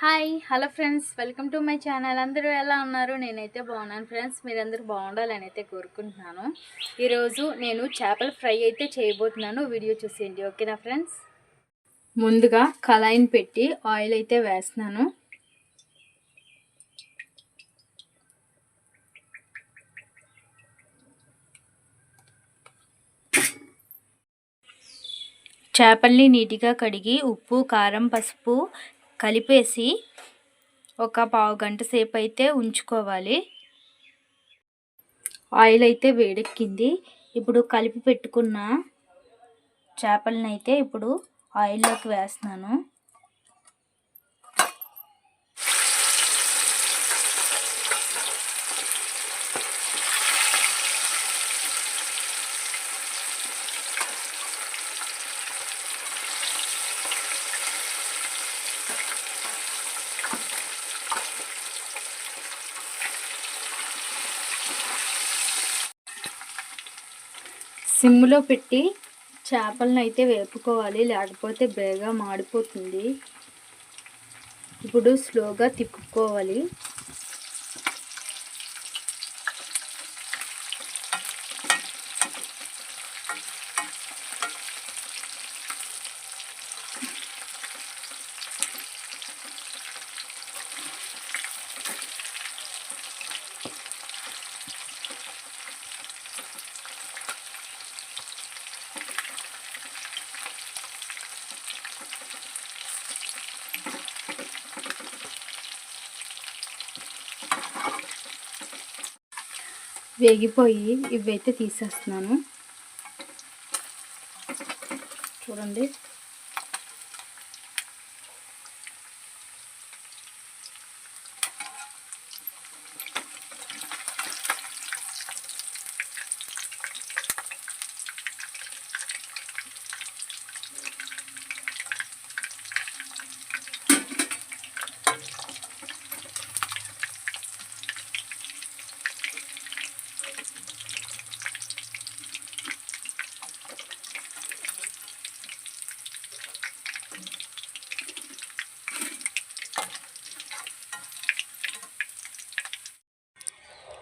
Hi hello friends. Welcome to my channel. అందరూ ఎలా ఉన్నారు? నేనైతే బాగున్నాను ఫ్రెండ్స్. మీరందరూ బాగుండాలని అయితే కోరుకుంటున్నాను. ఈరోజు నేను చేపల ఫ్రై అయితే చేయబోతున్నాను. వీడియో చూసేయండి. ఓకేనా ఫ్రెండ్స్? ముందుగా కళాయిని పెట్టి ఆయిల్ అయితే వేస్తున్నాను. చేపల్ని నీట్గా కడిగి ఉప్పు కారం పసుపు కలిపేసి ఒక పావు గంట సేపు అయితే ఉంచుకోవాలి. ఆయిల్ అయితే వేడెక్కింది. ఇప్పుడు కలిపి పెట్టుకున్న చేపలను అయితే ఇప్పుడు ఆయిల్లోకి వేస్తున్నాను. సిమ్లో పెట్టి చేపలను అయితే వేపుకోవాలి లేకపోతే బేగా మాడిపోతుంది. ఇప్పుడు స్లోగా తిప్పుకోవాలి. వేగిపోయి ఇవైతే తీసేస్తున్నాను. చూడండి.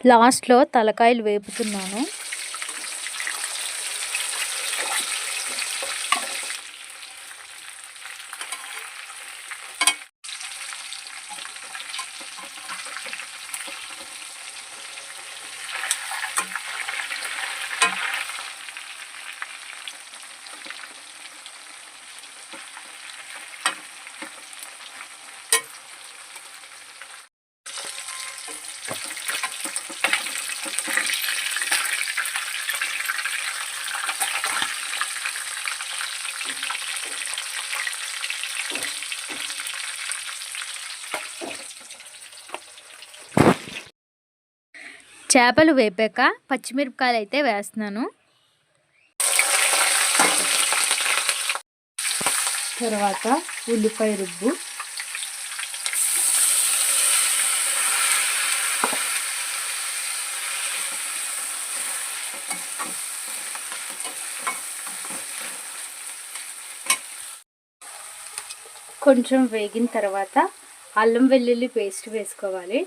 లాస్ట్లో తలకాయలు వేపుతున్నాను. చేపలు వేపాక పచ్చిమిరపకాయలు అయితే వేస్తున్నాను. తర్వాత ఉల్లిపాయ రుబ్బు. కొంచెం వేగిన తర్వాత అల్లం వెల్లుల్లి పేస్ట్ వేసుకోవాలి.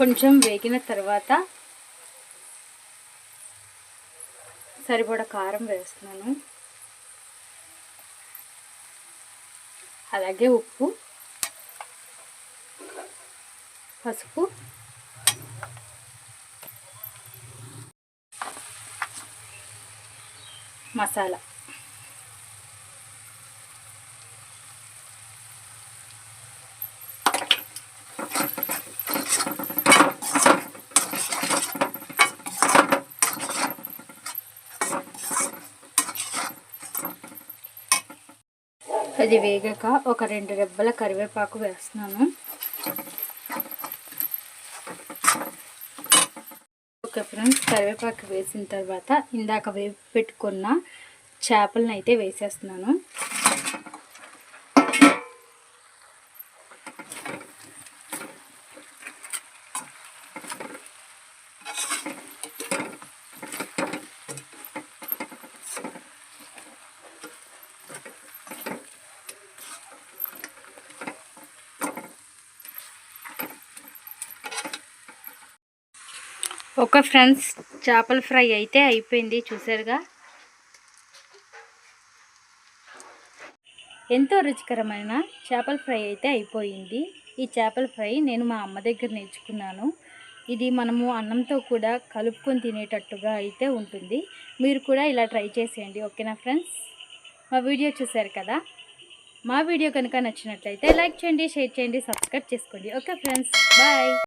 కొంచెం వేగిన తర్వాత సరిపడ కారం వేస్తున్నాను. అలాగే ఉప్పు పసుపు. మసాలా. అది వేగాక ఒక రెండు రెబ్బల కరివేపాకు వేస్తున్నాను. ఓకే ఫ్రెండ్స్ కరివేపాకు వేసిన తర్వాత ఇందాక వేపు పెట్టుకున్న చేపలను అయితే వేసేస్తున్నాను. ఒక ఫ్రెండ్స్ చేపల ఫ్రై అయితే అయిపోయింది చూసారుగా? ఎంతో రుచికరమైన చేపల ఫ్రై అయితే అయిపోయింది. ఈ చేపల ఫ్రై నేను మా అమ్మ దగ్గర నేర్చుకున్నాను. ఇది మనము అన్నంతో కూడా కలుపుకొని తినేటట్టుగా అయితే ఉంటుంది. మీరు కూడా ఇలా ట్రై చేసేయండి ఓకేనా ఫ్రెండ్స్? మా వీడియో చూసారు కదా? మా వీడియో కనుక నచ్చినట్లయితే లైక్ చేయండి షేర్ చేయండి సబ్స్క్రైబ్ చేసుకోండి. Okay friends bye!